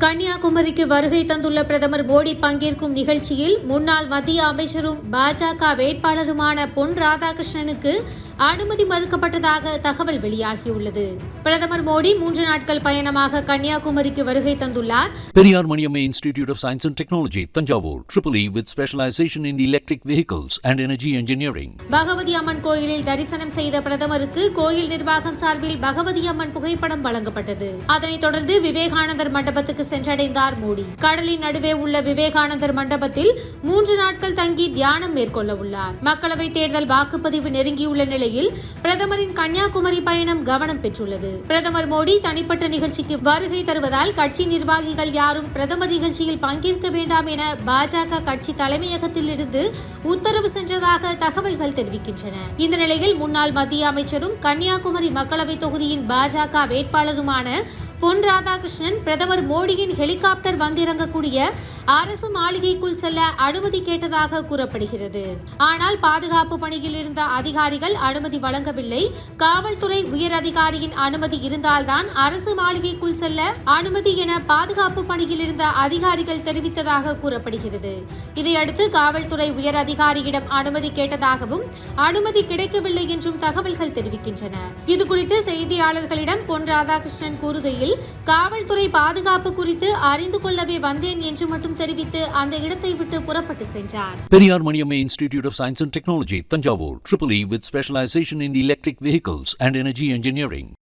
கன்னியாகுமரிக்கு வருகை தந்துள்ள பிரதமர் மோடி பங்கேற்கும் நிகழ்ச்சியில் முன்னாள் மத்திய அமைச்சரும் பாஜக வேட்பாளருமான பொன் ராதாகிருஷ்ணனுக்கு அனுமதி மறுக்கப்பட்டதாக தகவல் வெளியாகியுள்ளது. பிரதமர் மோடி மூன்று நாட்கள் பயணமாக கன்னியாகுமரிக்கு வருகை தந்துள்ளார். Periyar Maniamma Institute of Science and Technology, Tanjavur, Triple E with specialization in electric vehicles and energy engineering. Bhagavathi Amman கோயிலில் தரிசனம் செய்த பிரதமருக்கு கோயில் நிர்வாகம் சார்பில் பகவதி அம்மன் புகைப்படம் வழங்கப்பட்டது. அதனைத் தொடர்ந்து விவேகானந்தர் மண்டபத்துக்கு சென்றடைந்தார் மோடி. கடலின் நடுவே உள்ள விவேகானந்தர் மண்டபத்தில் மூன்று நாட்கள் தங்கி தியானம் மேற்கொள்ள உள்ளார். மக்களவைத் தேர்தல் வாக்குப்பதிவு நெருங்கியுள்ள நிலையில் பிரதமரின் கன்னியாகுமரி பயணம் கவனம் பெற்றுள்ளது. பிரதமர் மோடி தனிப்பட்ட நிகழ்ச்சிக்கு வருகை தருவதால் கட்சி நிர்வாகிகள் யாரும் பிரதமர் நிகழ்ச்சியில் பங்கேற்க வேண்டாம் என பாஜக கட்சி தலைமையகத்தில் இருந்து உத்தரவு சென்றதாக தகவல்கள் தெரிவிக்கின்றன. இந்த நிலையில் முன்னாள் மத்திய அமைச்சரும் கன்னியாகுமரி மக்களவை தொகுதியின் பாஜக வேட்பாளருமான பொன் ராதாகிருஷ்ணன் பிரதமர் மோடியின் ஹெலிகாப்டர் வந்திறங்கக்கூடிய அரசு மாளிகைக்குள் செல்ல அனுமதி கேட்டதாக கூறப்படுகிறது. ஆனால் பாதுகாப்பு பணியில் இருந்த அதிகாரிகள் அனுமதி வழங்கவில்லை. காவல்துறை உயர் அதிகாரியின் அனுமதி இருந்தால்தான் அரசு மாளிகைக்குள் செல்ல அனுமதி என பாதுகாப்பு பணியில் இருந்த அதிகாரிகள் தெரிவித்ததாக கூறப்படுகிறது. இதையடுத்து காவல்துறை உயர் அதிகாரியிடம் அனுமதி கேட்டதாகவும் அனுமதி கிடைக்கவில்லை என்றும் தகவல்கள் தெரிவிக்கின்றன. இதுகுறித்து செய்தியாளர்களிடம் பொன் ராதாகிருஷ்ணன் கூறுகையில் காவல்துறை பாதுகாப்பு குறித்து அறிந்து கொள்ளவே வந்தேன் என்று மட்டும் தெரிவித்து அந்த இடத்தை விட்டு புறப்பட்டு சென்றார். Periyar Maniammai institute of science and technology Thanjavur. Triple E with specialisation in electric vehicles and energy engineering